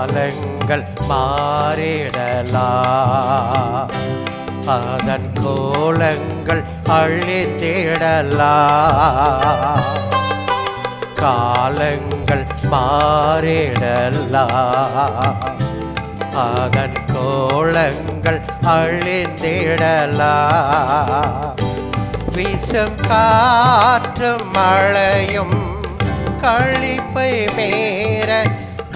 காலங்கள் மாறிடலா. அதன் கோலங்கள் அழித்திடலா காலங்கள் மாறிடலா. அதன் கோலங்கள் அழிந்திடலா. வீசும் காற்று மழையும் கழிப்பை மேற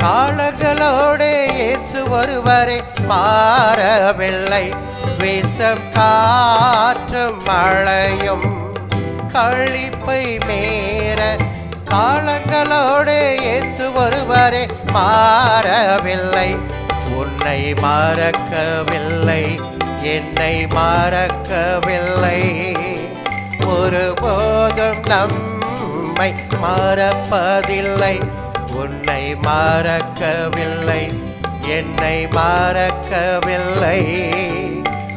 காலங்களோடு இயேசு ஒருவரை மாறவில்லை. வீசும் காற்று மழையும் கழிப்பை மேற. காலங்களோடு இயேசு ஒருவரே மாறவில்லை. உன்னை மறக்கவில்லை என்னை மறக்கவில்லை. ஒருபோதும் நம்மை மறப்பதில்லை. உன்னை மறக்கவில்லை என்னை மறக்கவில்லை.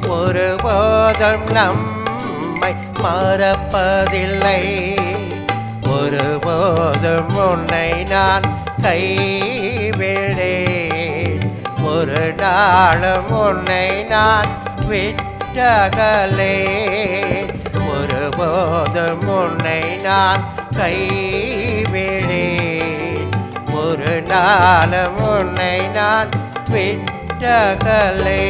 ஒரு போதம் நம்மை மறப்பதில்லை. ஒரு போதும் உன்னை நான் கைவிடேன். ஒரு நாளும் உன்னை நான் விட்டகலே ஒரு போதும் உன்னை நான் கைவிடேன். ஒரு உன்னை நான் விட்டகலே.